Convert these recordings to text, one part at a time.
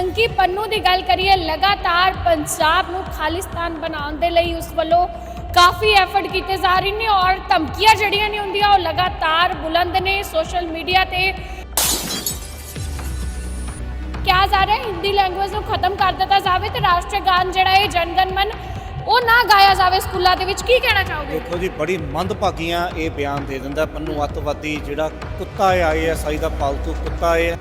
ਆਤੰਕੀ ਪੰਨੂ ਦੀ ਗੱਲ ਕਰੀਏ, ਲਗਾਤਾਰ ਪੰਜਾਬ ਨੂੰ ਖਾਲਿਸਤਾਨ ਬਣਾਉਣ ਦੇ ਲਈ ਉਸ ਵੱਲੋਂ ਕਾਫੀ ਐਫਰਟ ਕੀਤੇ ਜਾ ਰਹੇ ਨੇ ਔਰ ਧਮਕੀਆਂ ਜਿਹੜੀਆਂ ਨੇ ਹੁੰਦੀਆਂ, ਉਹ ਲਗਾਤਾਰ ਬੁਲੰਦ ਨੇ ਸੋਸ਼ਲ ਮੀਡੀਆ ਤੇ। ਕਿਹਾ ਜਾ ਰਿਹਾ ਹਿੰਦੀ ਲੈਂਗੁਏਜ ਨੂੰ ਖਤਮ ਕਰ ਦਿੱਤਾ ਜਾਵੇ ਤੇ ਰਾਸ਼ਟਰੀ ਗਾਨ ਜਿਹੜਾ ਹੈ ਜਨਗਣ ਉਹ ਨਾ ਗਾਇਆ ਜਾਵੇ ਸਕੂਲਾਂ ਦੇ ਵਿੱਚ। ਕੀ ਕਹਿਣਾ ਚਾਹੋਗੇ? ਦੇਖੋ ਜੀ, ਬੜੀ ਮੰਦਭਾਗੀਆਂ ਇਹ ਬਿਆਨ ਦੇ ਦਿੰਦਾ ਪੰਨੂ ਅੱਤਵਾਦੀ ਜਿਹੜਾ ਕੁੱਤਾ ਹੈ ਆਈਐਸਆਈ ਦਾ ਪਾਲਤੂ ਕੁੱਤਾ ਹੈ।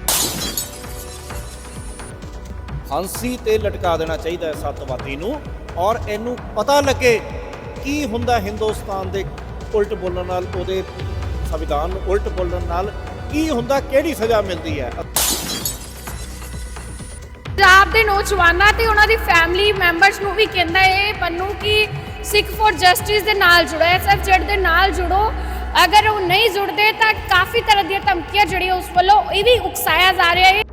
ਫਾਂਸੀ ਤੇ ਲਟਕਾ ਦੇਣਾ ਚਾਹੀਦਾ ਹੈ ਸੱਤਵਾਦੀ ਨੂੰ ਔਰ ਇਹਨੂੰ ਪਤਾ ਲੱਗੇ ਕੀ ਹੁੰਦਾ ਹਿੰਦੁਸਤਾਨ ਦੇ ਉਲਟ ਬੋਲਣ ਨਾਲ, ਉਹਦੇ ਸੰਵਿਧਾਨ ਨੂੰ ਉਲਟ ਬੋਲਣ ਨਾਲ ਕੀ ਹੁੰਦਾ, ਕਿਹੜੀ ਸਜ਼ਾ ਮਿਲਦੀ ਹੈ? ਪੰਜਾਬ ਦੇ ਨੌਜਵਾਨਾਂ ਤੇ ਉਹਨਾਂ ਦੀ ਫੈਮਿਲੀ ਮੈਂਬਰਸ ਨੂੰ ਵੀ ਕਹਿੰਦਾ ਹੈ ਪੰਨੂ ਕਿ ਸਿੱਖ ਫॉर ਜਸਟਿਸ ਦੇ ਨਾਲ ਜੁੜੋ ਐਸਐਫ ਦੇ ਨਾਲ ਜੁੜੋ। ਅਗਰ ਉਹ ਨਹੀਂ ਜੁੜਦੇ ਤਾਂ ਕਾਫੀ ਤਰ੍ਹਾਂ ਦੀਆਂ ਧਮਕੀਆਂ ਜਿਹੜੀਆਂ ਉਸ ਵੱਲੋਂ ਇਹ ਵੀ ਉਕਸਾਇਆ ਜਾ ਰਿਹਾ ਹੈ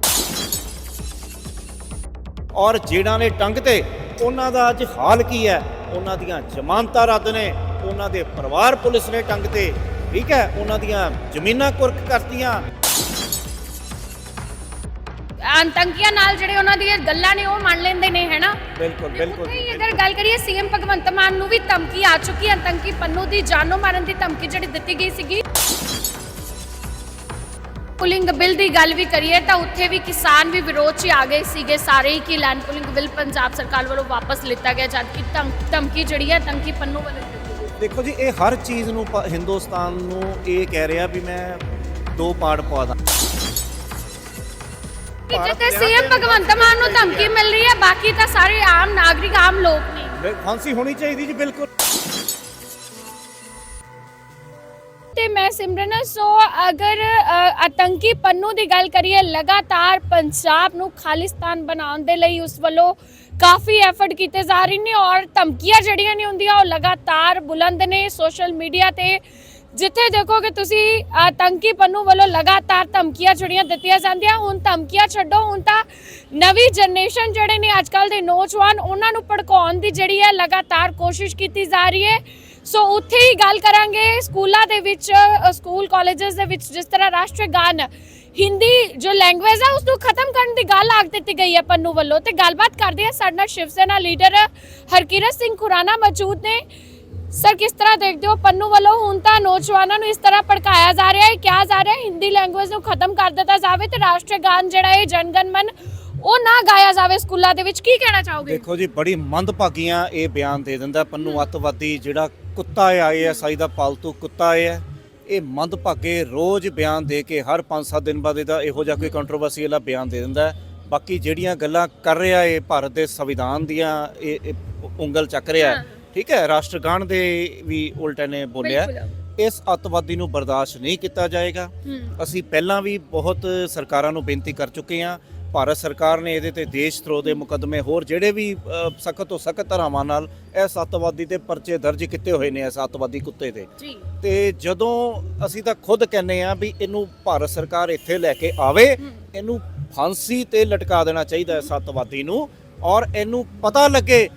ਔਰ ਜਿਹੜਾ ਨੇ ਟੰਗ ਤੇ ਉਹਨਾਂ ਦਾ ਅੱਜ ਹਾਲ ਕੀ ਹੈ? ਉਹਨਾਂ ਦੀਆਂ ਜ਼ਮਾਨਤਾਂ ਰੱਦ ਨੇ। ਉਹਨਾਂ ਦੇ ਪਰਿਵਾਰ ਪੁਲਿਸ ਨੇ ਟੰਗ ਤੇ ਠੀਕ ਹੈ? ਉਹਨਾਂ ਦੀਆਂ ਜ਼ਮੀਨਾਂ ਕੁਰਕ ਕਰਤੀਆਂ। ਆਤੰਕੀਆਂ ਨਾਲ ਜਿਹੜੇ ਉਹਨਾਂ ਦੀਆਂ ਗੱਲਾਂ ਨੇ ਉਹ ਮੰਨ ਲੈਂਦੇ ਨੇ ਹੈਨਾ? ਬਿਲਕੁਲ ਬਿਲਕੁਲ। ਉੱਥੇ ਹੀ ਜੀ, ਅਗਰ ਗੱਲ ਕਰੀਏ ਸੀਐਮ ਭਗਵੰਤ ਮਾਨ ਨੂੰ ਵੀ ਧਮਕੀ ਆ ਚੁੱਕੀ ਹੈ। ਆਤੰਕੀ ਪੰਨੂ ਦੀ ਜਾਨੋਂ ਮਾਰਨ ਦੀ ਧਮਕੀ ਜਿਹੜੀ ਦਿੱਤੀ ਗਈ ਸੀਗੀ। ਪੁਲਿੰਗ ਬਿੱਲ ਦੀ ਗੱਲ ਵੀ ਕਰੀਏ ਤਾਂ ਉੱਥੇ ਵੀ ਕਿਸਾਨ ਵੀ ਵਿਰੋਧ 'ਚ ਆ ਗਏ ਸੀਗੇ। ਸਾਰੇ ਹੀ ਕਿ ਲੈਂਡ ਪੁਲਿੰਗ ਬਿੱਲ ਪੰਜਾਬ ਸਰਕਾਰ ਵੱਲੋਂ ਵਾਪਸ ਲਿੱਤਾ ਗਿਆ। ਜਦਕਿ ਧਮ- ਧਮਕੀ ਜਿਹੜੀ ਹੈ ਆਤੰਕੀ ਪੰਨੂ ਵੱਲੋਂ ਦੇਖੋ ਜੀ ਇਹ ਹਰ ਚੀਜ਼ ਨੂੰ ਹਿੰਦੁਸਤਾਨ ਨੂੰ ਇਹ ਕਹਿ ਰਿਹਾ ਵੀ ਮੈਂ ਦੋ ਪਾਰਟ ਪਵਾ ਦਾਂ। ਕਿ ਭਾਰਤ ਜਿੱਥੇ ਵਿਆਹ ਸੀਐਮ ਭਗਵੰਤ ਮਾਨ ਨੂੰ ਧਮਕੀ ਮਿਲ ਰਹੀ ਹੈ ਬਾਕੀ ਤਾਂ ਸਾਰੇ ਆਮ ਨਾਗਰਿਕ ਆਮ ਲੋਕ ਨੇ। ਫਾਂਸੀ ਹੋਣੀ ਚਾਹੀਦੀ ਜੀ ਬਿਲਕੁਲ। ਤੇ ਮੈਂ ਸਿਮਰਨ, ਸੋ ਅਗਰ ਆਤੰਕੀ ਪੰਨੂ ਦੀ ਗੱਲ ਕਰੀਏ, ਲਗਾਤਾਰ ਪੰਜਾਬ ਨੂੰ ਖਾਲਿਸਤਾਨ ਬਣਾਉਣ ਦੇ ਲਈ ਉਸ ਵੱਲੋਂ ਕਾਫੀ ਐਫਰਟ ਕੀਤੇ ਜਾ ਰਹੇ ਨੇ ਔਰ ਧਮਕੀਆਂ ਜਿਹੜੀਆਂ ਨੇ ਹੁੰਦੀਆਂ, ਉਹ ਲਗਾਤਾਰ ਬੁਲੰਦ ਨੇ ਸੋਸ਼ਲ ਮੀਡੀਆ ਤੇ। ਜਿੱਥੇ ਦੇਖੋਗੇ ਤੁਸੀਂ ਆਤੰਕੀ ਪੰਨੂ ਵੱਲੋਂ ਲਗਾਤਾਰ ਧਮਕੀਆਂ ਜਿਹੜੀਆਂ ਦਿੱਤੀਆਂ ਜਾਂਦੀਆਂ, ਹੁਣ ਧਮਕੀਆਂ ਛੱਡੋ, ਹੁਣ ਤਾਂ ਨਵੀਂ ਜਨਰੇਸ਼ਨ ਜਿਹੜੇ ਨੇ ਅੱਜਕੱਲ ਦੇ ਨੌਜਵਾਨ, ਉਹਨਾਂ ਨੂੰ ਭੜਕਾਉਣ ਦੀ ਜਿਹੜੀ ਹੈ ਲਗਾਤਾਰ ਕੋਸ਼ਿਸ਼ ਕੀਤੀ ਜਾ ਰਹੀ ਹੈ। ਸੋ ਉੱਥੇ ਹੀ ਗੱਲ ਕਰਾਂਗੇ ਸਕੂਲਾਂ ਦੇ ਵਿੱਚ ਸਕੂਲ ਕਾਲਜਸ ਦੇ ਵਿੱਚ, ਜਿਸ ਤਰ੍ਹਾਂ ਰਾਸ਼ਟਰੀ ਗਾਨ, ਹਿੰਦੀ ਜੋ ਲੈਂਗੁਏਜ ਹੈ ਉਸ ਨੂੰ ਖਤਮ ਕਰਨ ਦੀ ਗੱਲ ਆਖ ਦਿੱਤੀ ਗਈ ਹੈ ਪੰਨੂ ਵੱਲੋਂ। ਤੇ ਗੱਲਬਾਤ ਕਰਦੇ ਹਾਂ ਸਾਡੇ ਨਾਲ ਸ਼ਿਵ ਸੈਨਾ ਲੀਡਰ ਹਰਕਿਰਤ ਸਿੰਘ ਖੁਰਾਨਾ ਮੌਜੂਦ ਨੇ। ਸਰ ਕਿਸ ਤਰ੍ਹਾਂ ਦੇਖਦੇ ਹੋ ਪੰਨੂ ਵੱਲੋਂ? ਹੁਣ ਤਾਂ ਨੌਜਵਾਨਾਂ ਨੂੰ ਇਸ ਤਰ੍ਹਾਂ ਭੜਕਾਇਆ ਜਾ ਰਿਹਾ ਹੈ, ਕਿਹਾ ਜਾ ਰਿਹਾ ਹੈ, ਹਿੰਦੀ ਲੈਂਗੁਏਜ ਨੂੰ ਖਤਮ ਕਰ ਦਿੱਤਾ ਜਾਵੇ ਤੇ ਰਾਸ਼ਟਰੀ ਗਾਨ ਜਿਹੜਾ ਹੈ ਜਨਗਣ ਮਨ ਉਹ ਨਾ ਗਾਇਆ ਜਾਵੇ ਸਕੂਲਾਂ ਦੇ ਵਿੱਚ ਕੀ ਕਹਿਣਾ ਚਾਹੋਗੇ? ਦੇਖੋ ਜੀ ਬੜੀ ਮੰਦਭਾਗੀਆਂ ਇਹ ਬਿਆਨ ਦੇ ਦਿੰਦਾ ਪੰਨੂ ਅੱਤਵਾਦੀ ਜਿਹੜਾ ਕੁੱਤਾ ਹੈ ਆਈਐਸਆਈ ਦਾ ਪਾਲਤੂ ਕੁੱਤਾ ਹੈ। ਇਹ ਮੰਦਭਾਗੇ ਰੋਜ਼ ਬਿਆਨ ਦੇ ਕੇ ਹਰ 5-7 ਦਿਨ ਬਾਅਦ ਇਹਦਾ ਇਹੋ ਜਿਹਾ ਕੋਈ ਕੰਟਰੋਵਰਸੀ ਵਾਲਾ ਬਿਆਨ ਦੇ ਦਿੰਦਾ। ਬਾਕੀ ਜਿਹੜੀਆਂ ਗੱਲਾਂ ਕਰ ਰਿਹਾ ਇਹ ਭਾਰਤ ਦੇ ਸੰਵਿਧਾਨ ਦੀਆਂ ਇਹ ਉਂਗਲ ਚੱਕ ਰਿਹਾ। ਠੀਕ ਹੈ ਰਾਸ਼ਟਰਗਾਨ ਦੇ ਵੀ ਉਲਟੇ ਨੇ ਬੋਲਿਆ। ਇਸ ਅੱਤਵਾਦੀ ਨੂੰ ਬਰਦਾਸ਼ਤ ਨਹੀਂ ਕੀਤਾ ਜਾਏਗਾ। ਅਸੀਂ ਪਹਿਲਾਂ ਵੀ ਬਹੁਤ ਸਰਕਾਰਾਂ ਨੂੰ ਬੇਨਤੀ ਕਰ ਚੁੱਕੇ ਹਾਂ ਭਾਰਤ ਸਰਕਾਰ ਨੇ ਇਹਦੇ ਤੇ ਦੇਸ਼ ਧਰੋਹ ਦੇ ਮੁਕੱਦਮੇ ਹੋਰ ਜਿਹੜੇ ਵੀ ਸਖਤ ਤੋਂ ਸਖਤ ਧਾਰਾਵਾਂ ਨਾਲ ਇਸ ਅੱਤਵਾਦੀ ਤੇ ਪਰਚੇ ਦਰਜ ਕੀਤੇ ਹੋਏ ਨੇ ਇਸ ਅੱਤਵਾਦੀ ਕੁੱਤੇ ਤੇ ਤੇ ਜਦੋਂ ਅਸੀਂ ਤਾਂ ਖੁਦ ਕਹਿੰਨੇ ਆ ਵੀ ਇਹਨੂੰ ਭਾਰਤ ਸਰਕਾਰ ਇੱਥੇ ਲੈ ਕੇ ਆਵੇ। ਇਹਨੂੰ ਫਾਂਸੀ ਤੇ ਲਟਕਾ ਦੇਣਾ ਚਾਹੀਦਾ ਹੈ ਸੱਤਵਾਦੀ ਨੂੰ ਔਰ ਇਹਨੂੰ ਪਤਾ ਲੱਗੇ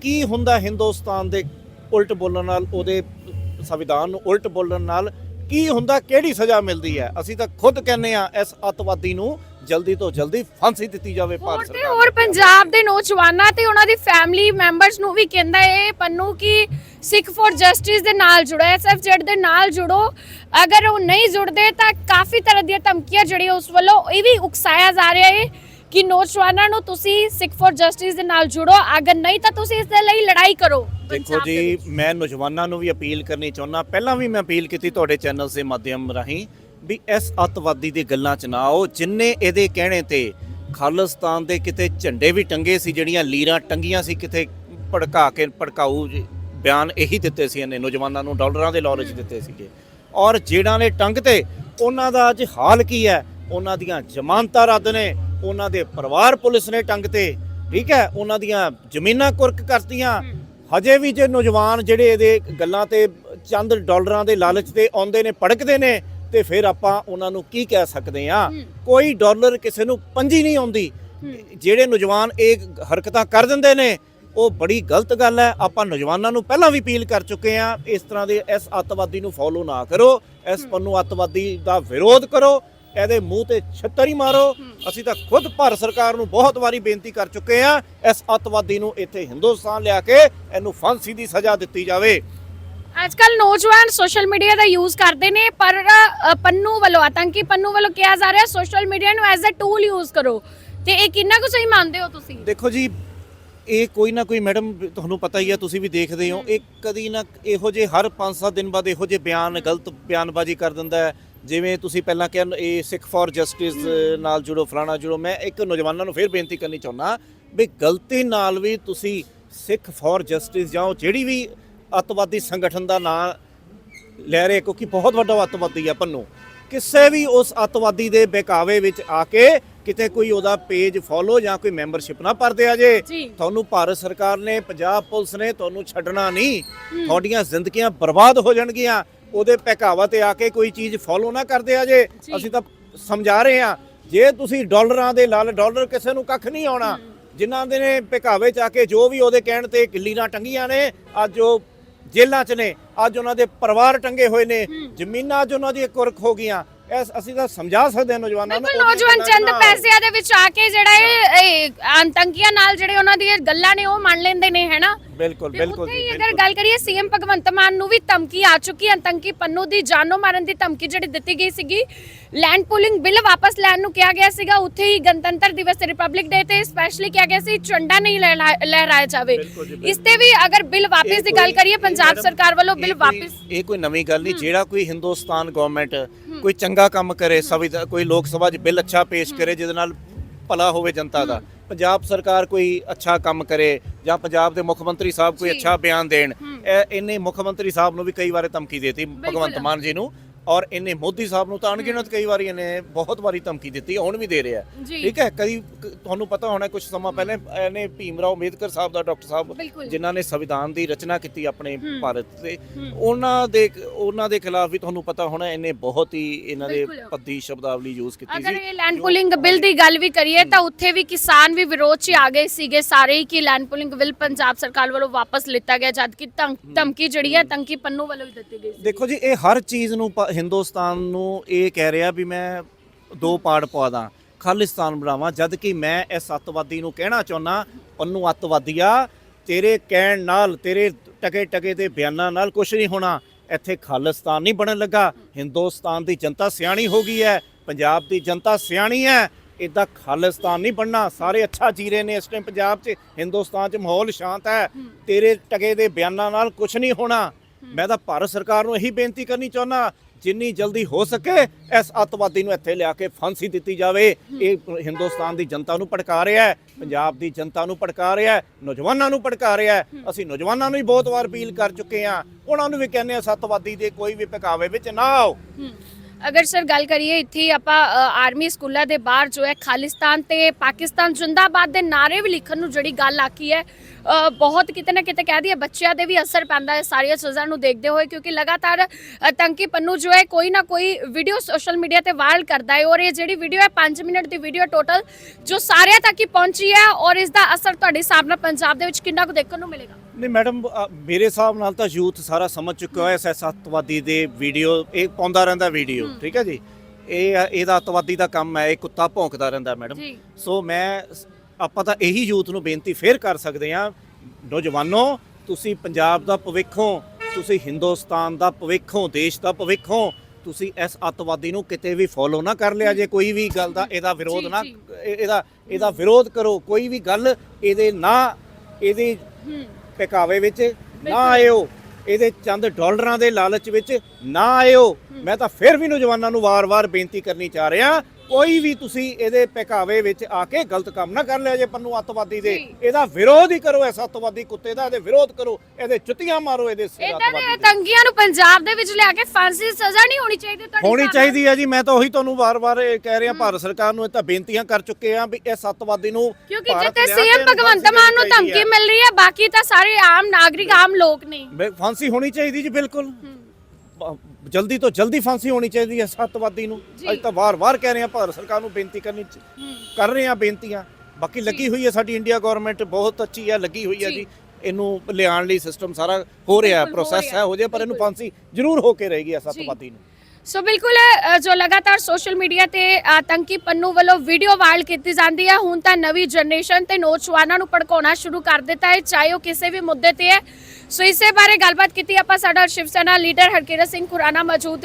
ਕੀ ਹੁੰਦਾ ਹਿੰਦੁਸਤਾਨ ਦੇ ਉਲਟ ਬੋਲਣ ਨਾਲ ਉਹਦੇ ਸੰਵਿਧਾਨ ਨੂੰ ਉਲਟ ਬੋਲਣ ਨਾਲ ਕੀ ਹੁੰਦਾ ਕਿਹੜੀ ਸਜ਼ਾ ਮਿਲਦੀ ਹੈ? ਅਸੀਂ ਤਾਂ ਖੁਦ ਕਹਿੰਨੇ ਆ ਇਸ ਅੱਤਵਾਦੀ ਨੂੰ ਜਲਦੀ ਤੋਂ ਜਲਦੀ ਫਾਂਸੀ ਦਿੱਤੀ ਜਾਵੇ ਭਾਰਤ ਤੇ ਸਰਕਾਰ ਹੋਰ ਪੰਜਾਬ ਦੇ ਨੌਜਵਾਨਾਂ ਤੇ ਉਹਨਾਂ ਦੀ ਫੈਮਿਲੀ ਮੈਂਬਰਸ ਨੂੰ ਵੀ ਕਹਿੰਦਾ ਹੈ ਪੰਨੂ ਕਿ ਸਿੱਖ ਫॉर ਜਸਟਿਸ ਦੇ ਨਾਲ ਜੁੜੋ ਐਸਐਫ ਦੇ ਨਾਲ ਜੁੜੋ। ਅਗਰ ਉਹ ਨਹੀਂ ਜੁੜਦੇ ਤਾਂ ਕਾਫੀ ਤਰ੍ਹਾਂ ਦੀਆਂ ਧਮਕੀਆਂ ਜਿਹੜੀਆਂ ਉਸ ਵੱਲੋਂ ਇਹ ਵੀ ਉਕਸਾਇਆ ਜਾ ਰਿਹਾ ਹੈ ਕਿ ਨੌਜਵਾਨਾਂ ਨੂੰ ਤੁਸੀਂ ਸਿੱਖ ਫॉर ਜਸਟਿਸ ਦੇ ਨਾਲ ਜੁੜੋ ਅਗਰ ਨਹੀਂ ਤਾਂ ਤੁਸੀਂ ਇਸ ਦੇ ਲਈ ਲੜਾਈ ਕਰੋ। ਦੇਖੋ ਜੀ। ਮੈਂ ਨੌਜਵਾਨਾਂ ਨੂੰ ਵੀ ਅਪੀਲ ਕਰਨੀ ਚਾਹੁੰਦਾ। ਪਹਿਲਾਂ ਵੀ ਮੈਂ ਅਪੀਲ ਕੀਤੀ ਤੁਹਾਡੇ ਚੈਨਲ ਦੇ ਮਾਧਿਅਮ ਰਾਹੀਂ ਵੀ ਇਸ ਅੱਤਵਾਦੀ ਦੀ ਗੱਲਾਂ 'ਚ ਨਾ ਆਓ। ਜਿੰਨੇ ਇਹਦੇ ਕਹਿਣੇ ਤੇ ਖਾਲਿਸਤਾਨ ਦੇ ਕਿਤੇ ਝੰਡੇ ਵੀ ਟੰਗੇ ਸੀ ਜਿਹੜੀਆਂ ਲੀਰਾਂ ਟੰਗੀਆਂ ਸੀ ਕਿਤੇ ਭੜਕਾ ਕੇ ਭੜਕਾਊ ਬਿਆਨ ਇਹੀ ਦਿੱਤੇ ਸੀ ਇਹਨੇ ਨੌਜਵਾਨਾਂ ਨੂੰ ਡਾਲਰਾਂ ਦੇ ਲਾਲਚ ਦਿੱਤੇ ਸੀਗੇ। ਔਰ ਜਿਹੜਾ ਨੇ ਟੰਗ ਤੇ ਉਹਨਾਂ ਦਾ ਅੱਜ ਹਾਲ ਕੀ ਹੈ? ਉਹਨਾਂ ਦੀਆਂ ਜ਼ਮਾਨਤਾਂ ਰੱਦ ਨੇ। ਉਹਨਾਂ ਦੇ ਪਰਿਵਾਰ ਪੁਲਿਸ ਨੇ ਟੰਗ ਤੇ ਠੀਕ ਹੈ ਉਹਨਾਂ ਦੀਆਂ ਜ਼ਮੀਨਾਂ ਕੁਰਕ ਕਰਤੀਆਂ। ਹਜੇ ਵੀ ਜੇ ਨੌਜਵਾਨ ਜਿਹੜੇ ਇਹਦੇ ਗੱਲਾਂ ਤੇ ਚੰਦ ਡਾਲਰਾਂ ਦੇ ਲਾਲਚ ਤੇ ਆਉਂਦੇ ਨੇ ਭੜਕਦੇ ਨੇ ਤੇ ਫਿਰ ਆਪਾਂ ਉਹਨਾਂ ਨੂੰ ਕੀ ਕਹਿ ਸਕਦੇ ਆ। ਕੋਈ ਡਾਲਰ ਕਿਸੇ ਨੂੰ ਪੰਜੀ ਨਹੀਂ ਆਉਂਦੀ। ਜਿਹੜੇ ਨੌਜਵਾਨ ਇਹ ਹਰਕਤਾਂ ਕਰ ਦਿੰਦੇ ਨੇ ਉਹ ਬੜੀ ਗਲਤ ਗੱਲ ਹੈ। ਆਪਾਂ ਨੌਜਵਾਨਾਂ ਨੂੰ ਪਹਿਲਾਂ ਵੀ ਅਪੀਲ ਕਰ ਚੁੱਕੇ ਆ ਇਸ ਤਰ੍ਹਾਂ ਦੇ ਇਸ ਅੱਤਵਾਦੀ ਨੂੰ ਫੋਲੋ ਨਾ ਕਰੋ। ਇਸ ਪੰਨੂ ਅੱਤਵਾਦੀ ਦਾ ਵਿਰੋਧ ਕਰੋ। ਇਹਦੇ ਮੂੰਹ ਤੇ ਛੱਤਰ ਹੀ ਮਾਰੋ। ਅਸੀਂ ਤਾਂ ਖੁਦ ਭਾਰਤ ਸਰਕਾਰ ਨੂੰ ਬਹੁਤ ਵਾਰੀ ਬੇਨਤੀ ਕਰ ਚੁੱਕੇ ਆ ਇਸ ਅੱਤਵਾਦੀ ਨੂੰ ਇੱਥੇ ਹਿੰਦੁਸਤਾਨ ਲਿਆ ਕੇ ਇਹਨੂੰ ਫਾਂਸੀ ਦੀ ਸਜ਼ਾ ਦਿੱਤੀ ਜਾਵੇ। ਅੱਜ ਕੱਲ ਨੌਜਵਾਨ ਸੋਸ਼ਲ ਮੀਡੀਆ ਦਾ ਯੂਜ਼ ਕਰਦੇ ਨੇ ਪਰ ਪੰਨੂ ਵੱਲੋਂ ਆਤੰਕੀ ਪੰਨੂ ਵੱਲੋਂ ਕਿਹਾ ਜਾ ਰਿਹਾ ਸੋਸ਼ਲ ਮੀਡੀਆ ਨੂੰ ਐਜ਼ ਅ ਟੂਲ ਯੂਜ਼ ਕਰੋ। ਤੇ ਇਹ ਕਿੰਨਾ ਕੁ ਸਹੀ ਮੰਨਦੇ ਹੋ ਤੁਸੀਂ? ਦੇਖੋ ਜੀ ਇਹ ਕੋਈ ਨਾ ਕੋਈ ਮੈਡਮ ਤੁਹਾਨੂੰ ਪਤਾ ਹੀ ਆ ਤੁਸੀਂ ਵੀ ਦੇਖਦੇ ਹੋ ਇਹ ਕਦੀ ਨਾ ਇਹੋ ਜਿਹੇ ਹਰ 5-7 ਦਿਨ ਬਾਅਦ ਇਹੋ ਜਿਹੇ ਬਿਆਨ ਗਲਤ ਬਿਆਨਬਾਜ਼ੀ ਕਰ ਦਿੰਦਾ ਹੈ। ਜਿਵੇਂ ਤੁਸੀਂ ਪਹਿਲਾਂ ਕਿਹਾ ਇਹ ਸਿੱਖ ਫॉर ਜਸਟਿਸ ਨਾਲ ਜੁੜੋ ਫਲਾਣਾ ਜੁੜੋ ਮੈਂ ਇੱਕ ਨੌਜਵਾਨਾਂ ਨੂੰ ਫੇਰ ਬੇਨਤੀ ਕਰਨੀ ਚਾਹੁੰਦਾ ਵੀ ਗਲਤੀ ਨਾਲ ਵੀ ਤੁਸੀਂ ਸਿੱਖ ਫॉर ਜਸਟਿਸ ਜਾਂ ਜਿਹੜੀ ਵੀ ਅੱਤਵਾਦੀ ਸੰਗਠਨ ਦਾ ਨਾਂ ਲੈ ਰਹੇ ਕਿਉਂਕਿ ਬਹੁਤ ਵੱਡਾ ਅੱਤਵਾਦੀ ਆ ਪੰਨੂ ਕਿਸੇ ਵੀ ਉਸ ਅੱਤਵਾਦੀ ਦੇ ਬਹਿਕਾਵੇ ਵਿੱਚ ਆ ਕੇ ਕਿਤੇ ਕੋਈ ਉਹਦਾ ਪੇਜ ਫੋਲੋ ਜਾਂ ਕੋਈ ਮੈਂਬਰਸ਼ਿਪ ਨਾ ਭਰਦੇ ਆ ਜੀ। ਤੁਹਾਨੂੰ ਭਾਰਤ ਸਰਕਾਰ ਨੇ ਪੰਜਾਬ ਪੁਲਿਸ ਨੇ ਤੁਹਾਨੂੰ ਛੱਡਣਾ ਨਹੀਂ। ਤੁਹਾਡੀਆਂ ਜ਼ਿੰਦਗੀਆਂ ਬਰਬਾਦ ਹੋ ਜਾਣਗੀਆਂ। ਉਹਦੇ ਪਹਿਕਾਵਾ ਤੇ ਆ ਕੇ ਕੋਈ ਚੀਜ਼ ਫੋਲੋ ਨਾ ਕਰਦੇ ਆ ਜੇ। ਅਸੀਂ ਤਾਂ ਸਮਝਾ ਰਹੇ ਆ ਜੇ ਤੁਸੀਂ ਡਾਲਰਾਂ ਦੇ ਲਾਲ ਡਾਲਰ ਕਿਸੇ ਨੂੰ ਕੱਖ ਨਹੀਂ ਆਉਣਾ ਜਿਨ੍ਹਾਂ ਦੇ ਨੇ ਪਹਿਕਾਵੇ ਚ ਆ ਕੇ ਜੋ ਵੀ ਉਹਦੇ ਕਹਿਣ ਤੇ ਕਿੱਲੀਆਂ ਟੰਗੀਆਂ ਨੇ ਅੱਜ ਉਹ ਜੇਲ੍ਹਾਂ 'ਚ ਨੇ ਅੱਜ ਉਹਨਾਂ ਦੇ ਪਰਿਵਾਰ ਟੰਗੇ ਹੋਏ ਨੇ ਜ਼ਮੀਨਾਂ ਅੱਜ ਉਹਨਾਂ ਦੀਆਂ ਕੁਰਕ ਹੋ ਗਈਆਂ। ਇਸ ਅਸੀਂ ਤਾਂ ਸਮਝਾ ਸਕਦੇ ਹਾਂ ਨੌਜਵਾਨਾਂ ਨੂੰ ਨੌਜਵਾਨ ਚੰਦ। ਪੈਸਿਆਂ ਦੇ ਵਿੱਚ ਆ ਕੇ ਜਿਹੜਾ ਇਹ- ਆਤੰਕੀਆਂ ਨਾਲ ਜਿਹੜੇ ਉਹਨਾਂ ਦੀਆਂ ਗੱਲਾਂ ਨੇ ਉਹ ਮੰਨ ਲੈਂਦੇ ਨੇ ਹੈਨਾ? ਬਿਲਕੁਲ ਬਿਲਕੁਲ ਜੀ ਅਗਰ। ਗੱਲ ਕਰੀਏ ਸੀਐਮ ਭਗਵੰਤ ਮਾਨ ਨੂੰ ਵੀ ਧਮਕੀ ਆ ਚੁੱਕੀ ਹੈ ਪੰਨੂ ਦੀ ਜਾਨੋਂ ਮਾਰਨ ਦੀ ਧਮਕੀ ਜਿਹੜੀ ਦਿੱਤੀ ਗਈ ਸੀਗੀ ਲੈਂਡ ਪੂਲਿੰਗ ਬਿੱਲ ਵਾਪਸ ਲੈਣ ਨੂੰ ਕਿਹਾ ਗਿਆ ਸੀਗਾ ਉੱਥੇ ਹੀ ਗਣਤੰਤਰ ਦਿਵਸ ਤੇ ਰਿਪਬਲਿਕ ਡੇ ਤੇ ਸਪੈਸ਼ਲੀ ਕਿਹਾ ਗਿਆ ਸੀ ਝੰਡਾ ਨਹੀਂ ਲਹਿਰਾ- ਲਹਿਰਾਇਆ ਜਾਵੇ। ਇਸ ਤੇ ਵੀ ਅਗਰ ਬਿੱਲ ਵਾਪਸ ਦੀ ਗੱਲ ਕਰੀਏ ਪੰਜਾਬ ਸਰਕਾਰ ਵੱਲੋਂ ਬਿੱਲ ਵਾਪਸ ਇਹ ਕੋਈ ਨਵੀਂ ਗੱਲ ਨਹੀਂ ਜਿਹੜਾ ਕੋਈ ਹਿੰਦੁਸਤਾਨ ਗਵਰਨਮੈਂਟ ਕੋਈ ਚੰਗਾ ਕੰਮ ਕਰੇ ਕੋਈ ਲੋਕ ਸਭਾ 'ਚ ਬਿੱਲ ਅੱਛਾ ਪੇਸ਼ ਕਰੇ ਜਿਹਦੇ ਨਾਲ ਭਲਾ ਹੋਵੇ ਜਨਤਾ ਦਾ ਪੰਜਾਬ ਸਰਕਾਰ ਕੋਈ ਅੱਛਾ ਕੰਮ ਕਰੇ ਜਾਂ ਪੰਜਾਬ ਦੇ ਮੁੱਖ ਮੰਤਰੀ ਸਾਹਿਬ ਕੋਈ। ਅੱਛਾ ਬਿਆਨ ਦੇਣ ਇਹ ਇਹਨੇ ਮੁੱਖ ਮੰਤਰੀ ਸਾਹਿਬ ਨੂੰ ਵੀ ਕਈ ਵਾਰੀ ਧਮਕੀ ਦਿੱਤੀ ਭਗਵੰਤ ਮਾਨ ਜੀ ਨੂੰ। ਔਰ ਇਹਨੇ ਮੋਦੀ ਸਾਹਿਬ ਨੂੰ ਤਾਂ ਅਣਗਿਣਤ ਕਈ ਵਾਰੀ ਇਹਨੇ ਬਹੁਤ ਵਾਰੀ ਧਮਕੀ ਦਿੱਤੀ ਹੁਣ ਵੀ ਦੇ ਰਿਹਾ। ਠੀਕ ਹੈ ਕਦੀ ਤੁਹਾਨੂੰ ਪਤਾ ਹੋਣਾ ਕੁਝ ਸਮਾਂ ਪਹਿਲੇ ਇਹਨੇ ਭੀਮਰਾਓ ਅੰਬੇਦਕਰ ਸਾਹਿਬ ਦਾ ਡਾਕਟਰ ਸਾਹਿਬ। ਜਿਨ੍ਹਾਂ ਨੇ ਸੰਵਿਧਾਨ ਦੀ ਰਚਨਾ ਕੀਤੀ ਆਪਣੇ ਭਾਰਤ ਤੇ ਉਹਨਾਂ ਦੇ ਉਹਨਾਂ ਦੇ ਖਿਲਾਫ ਵੀ ਤੁਹਾਨੂੰ ਪਤਾ ਹੋਣਾ ਇਹਨੇ ਬਹੁਤ ਹੀ ਇਹਨਾਂ ਦੇ। ਪੱਦੀ ਸ਼ਬਦਾਵਲੀ ਯੂਜ਼ ਕੀਤੀ ਅਗਰ ਸੀ। ਇਹ ਲੈਂਡ ਪੁਲਿੰਗ ਬਿੱਲ ਦੀ ਗੱਲ ਵੀ ਕਰੀਏ ਤਾਂ ਉੱਥੇ ਵੀ ਕਿਸਾਨ ਵੀ ਵਿਰੋਧ 'ਚ ਆ ਗਏ ਸੀਗੇ ਸਾਰੇ ਕਿ ਲੈਂਡ ਪੁਲਿੰਗ ਬਿੱਲ ਪੰਜਾਬ ਸਰਕਾਰ ਵੱਲੋਂ ਵਾਪਸ ਲਿੱਤਾ ਗਿਆ ਜਦ ਕਿ ਧਮ- ਧਮਕੀ ਜਿਹੜੀ ਹੈ ਤੰਕੀ ਪੰਨੂ ਵੱਲੋਂ ਦਿੱਤੀ ਗਈ ਸੀ। ਦੇਖੋ ਜੀ ਇਹ ਹਰ ਚੀਜ਼ ਨੂੰ ਹਿੰਦੁਸਤਾਨ ਨੂੰ ਇਹ ਕਹਿ ਰਿਹਾ ਵੀ ਮੈਂ ਦੋ ਪਾੜ ਪਵਾ ਦਾਂ ਖਾਲਿਸਤਾਨ ਬਣਾਵਾਂ ਜਦ ਕਿ ਮੈਂ ਇਸ ਅੱਤਵਾਦੀ ਨੂੰ ਕਹਿਣਾ ਚਾਹੁੰਦਾ ਪੰਨੂ ਅੱਤਵਾਦੀਆ ਤੇਰੇ ਕਹਿਣ ਨਾਲ, ਤੇਰੇ ਟਕੇ ਟਕੇ ਦੇ ਬਿਆਨਾਂ ਨਾਲ ਕੁਝ ਨਹੀਂ ਹੋਣਾ। ਇੱਥੇ ਖਾਲਿਸਤਾਨ ਨਹੀਂ ਬਣਨ ਲੱਗਾ। ਹਿੰਦੁਸਤਾਨ ਦੀ ਜਨਤਾ ਸਿਆਣੀ ਹੋ ਗਈ ਹੈ। ਪੰਜਾਬ ਦੀ ਜਨਤਾ ਸਿਆਣੀ ਹੈ। ਇਦਾਂ ਖਾਲਿਸਤਾਨ ਨਹੀਂ ਬਣਨਾ। ਸਾਰੇ ਅੱਛਾ ਜੀ ਰਹੇ ਨੇ ਇਸ ਟਾਈਮ ਪੰਜਾਬ 'ਚ। ਹਿੰਦੁਸਤਾਨ 'ਚ ਮਾਹੌਲ ਸ਼ਾਂਤ ਹੈ। ਤੇਰੇ ਟਕੇ ਦੇ ਬਿਆਨਾਂ ਨਾਲ ਕੁਝ ਨਹੀਂ ਹੋਣਾ। ਮੈਂ ਤਾਂ ਭਾਰਤ ਸਰਕਾਰ ਨੂੰ ਇਹੀ ਬੇਨਤੀ ਕਰਨੀ ਚਾਹੁੰਦਾ ਜਿੰਨੀ ਜਲਦੀ ਹੋ ਸਕੇ ਇਸ ਅੱਤਵਾਦੀ ਨੂੰ ਇੱਥੇ ਲਿਆ ਕੇ ਫਾਂਸੀ ਦਿੱਤੀ ਜਾਵੇ। ਇਹ ਹਿੰਦੁਸਤਾਨ ਦੀ ਜਨਤਾ ਨੂੰ ਭੜਕਾ ਰਿਹਾ ਹੈ, ਪੰਜਾਬ ਦੀ ਜਨਤਾ ਨੂੰ ਭੜਕਾ ਰਿਹਾ ਹੈ, ਨੌਜਵਾਨਾਂ ਨੂੰ ਭੜਕਾ ਰਿਹਾ ਹੈ। ਅਸੀਂ ਨੌਜਵਾਨਾਂ ਨੂੰ ਹੀ ਬਹੁਤ ਵਾਰ ਅਪੀਲ ਕਰ ਚੁੱਕੇ ਹਾਂ। ਉਹਨਾਂ ਨੂੰ ਵੀ ਕਹਿੰਦੇ ਆ ਸੱਤਵਾਦੀ ਦੇ ਕੋਈ ਵੀ ਭਕਾਵੇ ਵਿੱਚ ਨਾ ਆਓ। ਅਗਰ ਸਰ ਗੱਲ ਕਰੀਏ ਇੱਥੇ ਆਪਾਂ ਆਰਮੀ ਸਕੂਲਾਂ ਦੇ ਬਾਹਰ ਜੋ ਹੈ ਖਾਲਿਸਤਾਨ ਤੇ ਪਾਕਿਸਤਾਨ, ਜਿੰਦਾਬਾਦ ਦੇ ਨਾਰੇ ਵੀ ਲਿਖਣ ਨੂੰ ਜਿਹੜੀ ਗੱਲ ਆਕੀ ਹੈ ਬਹੁਤ ਕਿਤੇ ਨਾ ਕਿਤੇ ਕਹਿ ਦਈਏ ਬੱਚਿਆਂ ਦੇ ਵੀ ਅਸਰ ਪੈਂਦਾ ਹੈ ਸਾਰੀਆਂ ਚੀਜ਼ਾਂ ਨੂੰ ਦੇਖਦੇ ਹੋਏ, ਕਿਉਂਕਿ ਲਗਾਤਾਰ ਆਤੰਕੀ ਪੰਨੂ ਜੋ ਹੈ ਕੋਈ ਨਾ ਕੋਈ ਵੀਡੀਓ ਸੋਸ਼ਲ ਮੀਡੀਆ ਤੇ ਵਾਇਰਲ ਕਰਦਾ ਹੈ ਔਰ ਇਹ ਜਿਹੜੀ ਵੀਡੀਓ ਹੈ 5 ਮਿੰਟ ਦੀ ਵੀਡੀਓ ਟੋਟਲ ਜੋ ਸਾਰਿਆਂ ਤੱਕ ਹੀ ਪਹੁੰਚੀ ਹੈ ਔਰ ਇਸ ਦਾ ਅਸਰ ਤੁਹਾਡੇ ਹਿਸਾਬ ਨਾਲ ਪੰਜਾਬ ਦੇ ਵਿੱਚ ਕਿੰਨਾ ਕੁ ਦੇਖਣ ਨੂੰ ਮਿਲੇਗਾ? ਨਹੀਂ ਮੈਡਮ ਮੇਰੇ ਹਿਸਾਬ ਨਾਲ ਤਾਂ ਯੂਥ ਸਾਰਾ ਸਮਝ ਚੁੱਕਾ ਹੋਇਆ ਐਸ ਦੇ ਵੀਡੀਓ ਇਹ ਪਾਉਂਦਾ ਰਹਿੰਦਾ ਵੀਡੀਓ ਠੀਕ ਹੈ ਜੀ? ਇਹ ਇਹਦਾ ਅੱਤਵਾਦੀ ਦਾ ਕੰਮ ਹੈ ਇਹ ਕੁੱਤਾ ਭੌਂਕਦਾ ਰਹਿੰਦਾ ਮੈਡਮ। ਜੀ। ਸੋ ਮੈਂ ਆਪਾਂ ਤਾਂ ਇਹੀ ਯੂਥ ਨੂੰ ਬੇਨਤੀ ਫੇਰ ਕਰ ਸਕਦੇ ਹਾਂ। ਨੌਜਵਾਨੋ ਤੁਸੀਂ ਪੰਜਾਬ ਦਾ ਭਵਿੱਖ ਹੋ ਤੁਸੀਂ ਹਿੰਦੁਸਤਾਨ ਦਾ ਭਵਿੱਖ ਹੋ ਦੇਸ਼ ਦਾ ਭਵਿੱਖ ਹੋ ਤੁਸੀਂ ਇਸ ਅੱਤਵਾਦੀ ਨੂੰ ਕਿਤੇ ਵੀ ਫੋਲੋ ਨਾ ਕਰ ਲਿਆ ਜੇ ਕੋਈ ਵੀ ਗੱਲ ਦਾ ਇਹਦਾ ਵਿਰੋਧ ਜੀ, ਨਾ ਜੀ। ਇਹ- ਇਹਦਾ ਇਹਦਾ ਵਿਰੋਧ ਕਰੋ ਕੋਈ ਵੀ ਗੱਲ ਇਹਦੇ ਨਾ ਇਹਦੇ ਹਮ ਪਹਿਕਾਵੇ ਵਿੱਚ ਨਾ ਆਇਓ ਇਹਦੇ ਚੰਦ ਡਾਲਰਾਂ ਦੇ ਲਾਲਚ ਵਿੱਚ ਨਾ ਆਇਓ। ਮੈਂ ਤਾਂ ਫਿਰ ਵੀ ਨੌਜਵਾਨਾਂ ਨੂੰ ਵਾਰ-ਵਾਰ ਬੇਨਤੀ ਕਰਨੀ ਚਾਹ ਰਿਹਾ ਕੋਈ ਵੀ ਤੁਸੀਂ ਇਹਦੇ ਪਹਿਕਾਵੇ ਵਿੱਚ ਆ ਕੇ ਗਲਤ ਕੰਮ ਨਾ ਕਰ ਲਿਆ ਜੇ ਪੰਨੂ ਅੱਤਵਾਦੀ ਦੇ। ਇਹਦਾ ਵਿਰੋਧ ਹੀ ਕਰੋ ਇਸ ਅੱਤਵਾਦੀ ਕੁੱਤੇ ਦਾ ਇਹਦੇ ਵਿਰੋਧ ਕਰੋ ਇਹਦੇ ਜੁੱਤੀਆਂ ਮਾਰੋ ਇਹਦੇ ਸਿਰ ਅੱਤਵਾਦੀ ਦੇ। ਆਤੰਕੀਆਂ ਨੂੰ ਪੰਜਾਬ ਦੇ ਵਿੱਚ ਲਿਆ ਕੇ ਫਾਂਸੀ ਦੀ ਸਜ਼ਾ ਨਹੀਂ ਹੋਣੀ ਚਾਹੀਦੀ ਤੁਹਾਡੇ ਹੋਣੀ? ਚਾਹੀਦੀ ਹੈ ਜੀ ਮੈਂ ਤਾਂ ਉਹੀ ਤੁਹਾਨੂੰ ਵਾਰ-ਵਾਰ ਇਹ ਕਹਿ ਰਿਹਾ ਭਾਰਤ ਸਰਕਾਰ ਨੂੰ ਇਹ ਤਾਂ ਬੇਨਤੀਆਂ ਕਰ ਚੁੱਕੇ ਆ ਵੀ ਇਸ ਅੱਤਵਾਦੀ ਨੂੰ ਕਿਉਂਕਿ ਜਿੱਥੇ ਸੀਐਮ ਇਹਨੂੰ ਭਗਵੰਤ ਮਾਨ ਨੂੰ ਧਮਕੀ। ਮਿਲ ਰਹੀ ਹੈ ਬਾਕੀ ਤਾਂ ਸਾਰੇ ਆਮ ਨਾਗਰਿਕ ਆਮ ਲੋਕ ਨੇ ਫਾਂਸੀ ਹੋਣੀ ਚਾਹੀਦੀ ਜੀ ਬਿਲਕੁਲ ਜਲਦੀ ਤੋਂ ਜਲਦੀ ਫਾਂਸੀ ਹੋਣੀ ਚਾਹੀਦੀ ਹੈ ਸੱਤਵਾਦੀ ਨੂੰ। ਜੀ। ਅੱਜ ਤਾਂ ਵਾਰ-ਵਾਰ ਕਹਿ ਰਹੇ ਆ ਭਾਰਤ ਸਰਕਾਰ ਨੂੰ ਬੇਨਤੀ ਕਰਨੀ ਕਰ ਰਹੇ ਆ ਬੇਨਤੀਆਂ। ਬਾਕੀ ਲੱਗੀ ਹੋਈ ਹੈ ਸਾਡੀ ਇੰਡੀਆ ਗਵਰਨਮੈਂਟ ਬਹੁਤ ਅੱਛੀ ਹੈ ਲੱਗੀ ਹੋਈ ਹੈ ਜੀ। ਜੀ। ਇਹਨੂੰ ਲਿਆਉਣ ਲਈ ਸਿਸਟਮ ਸਾਰਾ ਹੋ ਰਿਹਾ ਪ੍ਰੋਸੈਸ ਹੈ ਹੋ ਜਾਏ ਪਰ ਇਹਨੂੰ। ਫਾਂਸੀ ਜ਼ਰੂਰ ਹੋ ਕੇ ਰਹੇਗੀ ਸੱਤਵਾਦੀ ਨੂੰ। ਸੋ ਬਿਲਕੁਲ ਜੋ ਲਗਾਤਾਰ ਸੋਸ਼ਲ ਮੀਡੀਆ ਤੇ ਆਤੰਕੀ ਪੰਨੂ ਵੱਲੋਂ ਵੀਡੀਓ ਵਾਇਰਲ ਕੀਤੀ ਜਾਂਦੀ ਹੈ, ਹੁਣ ਤਾਂ ਨਵੀਂ ਜਨਰੇਸ਼ਨ ਤੇ ਨੌਜਵਾਨਾਂ ਨੂੰ ਭੜਕਾਉਣਾ ਸ਼ੁਰੂ ਕਰ ਦਿੱਤਾ ਹੈ, ਚਾਹੇ ਉਹ ਕਿਸੇ ਵੀ ਮੁੱਦੇ ਤੇ ਹੈ। ਸੋ ਇਸੇ ਬਾਰੇ ਗੱਲਬਾਤ ਕੀਤੀ ਆਪਾਂ, ਸਾਡਾ ਸ਼ਿਵ ਸੈਨਾ ਲੀਡਰ ਹਰਕਿਰਤ ਸਿੰਘ ਖੁਰਾਨਾ ਮੌਜੂਦ